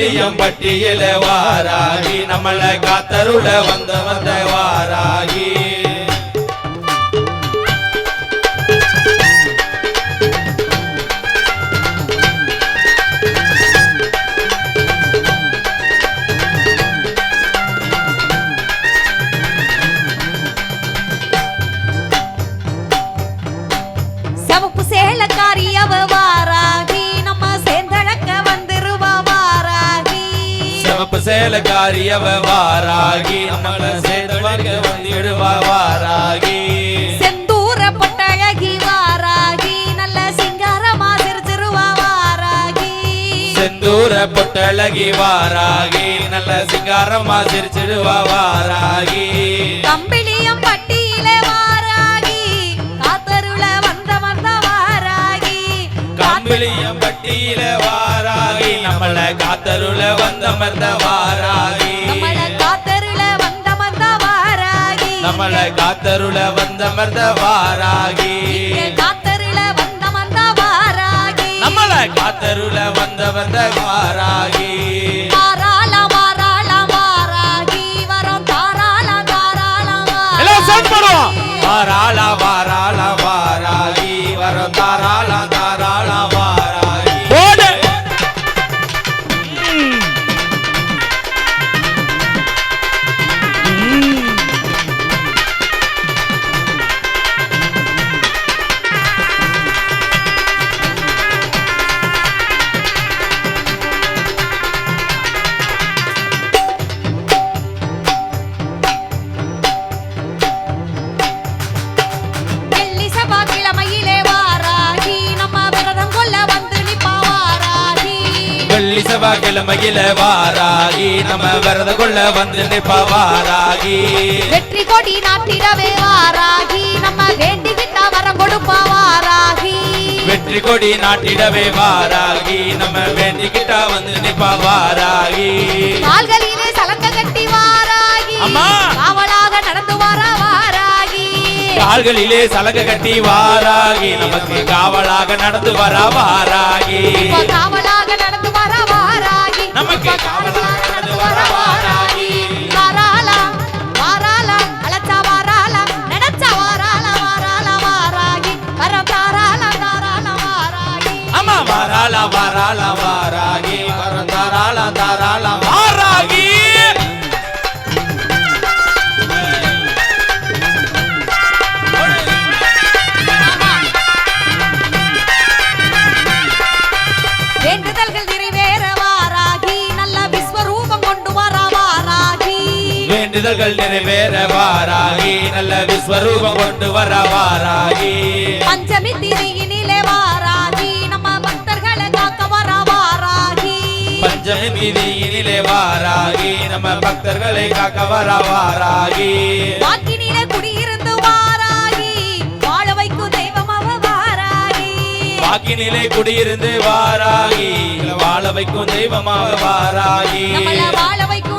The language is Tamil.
கம்பிளியம் பட்டியில வாராகி நம்மள காத்தருள வந்த வந்த வாராகி. சேலக்காரி அவ வாராகி. நம்மள சேர்ந்தவங்க வந்திடுவா வாராகி. செந்தூர பொட்டழகி வாராகி. நல்ல சிங்காரமா சிரிச்சிருவ வாராகி. செந்தூர பொட்டழகி வாராகி. நல்ல சிங்காரமா சிரிச்சிடுவா வாராகி. கம்பிளியம் பட்டியிலே வாராகி. காத்தருள வந்த வந்த வாராகி. கம்பிளியம் பட்டியில வாராகி. நம்மள காத்தருள வந்த மர்ந்த நம்மள காத்தருள வந்த மர்ந்த வாராகி காத்தருள வந்த வந்த வாராகி நம்மள காத்தருள வந்த வந்த வாராகி வெள்ளி செவ்வாய்க்கிழமையில வாராகி. நம்ம விரத கொள்ள வந்து நிற்ப வாராகி வெற்றி கொடி நாட்டிடவே வாராகி. நம்ம வேண்டிக்கிட்டா வரம் கொடுப்பா வாராகி வெற்றி கொடி நாட்டிடவே வாராகி. நம்ம வேண்டிக்கிட்டா வந்து நிற்ப வாராகி கால்களிலே சலங்க கட்டி வாராகி. காவலாக வாராகி கால்களிலே சலக கட்டி வாராகி. நமக்கு காவலாக நடந்து வர வாராகி. காவலாக நடந்து வர வாராகி. நமக்கு காவலாக நடந்து வர வாராகி. வாராளா வாராளா வேண்டுதல்கள் நிறைவேற வாராகி நல்ல விஸ்வரூபம் கொண்டு வர வாராகி. பஞ்சமி திரியினிலே வாராகி நம்ம பக்தர்களை காக்க வர வாராகி. பஞ்சமி வீதியினிலே வாராகி நம்ம பக்தர்களை காக்க வர வாராகி. வாக்கினிலே குடியிருந்து வாராகி வாழ வைக்கும் தெய்வம் அவ வாராகி. வாக்கினிலே குடியிருந்து வாராகி வாழ வைக்கும் தெய்வமாக வாராகி. வாழ வைக்கும்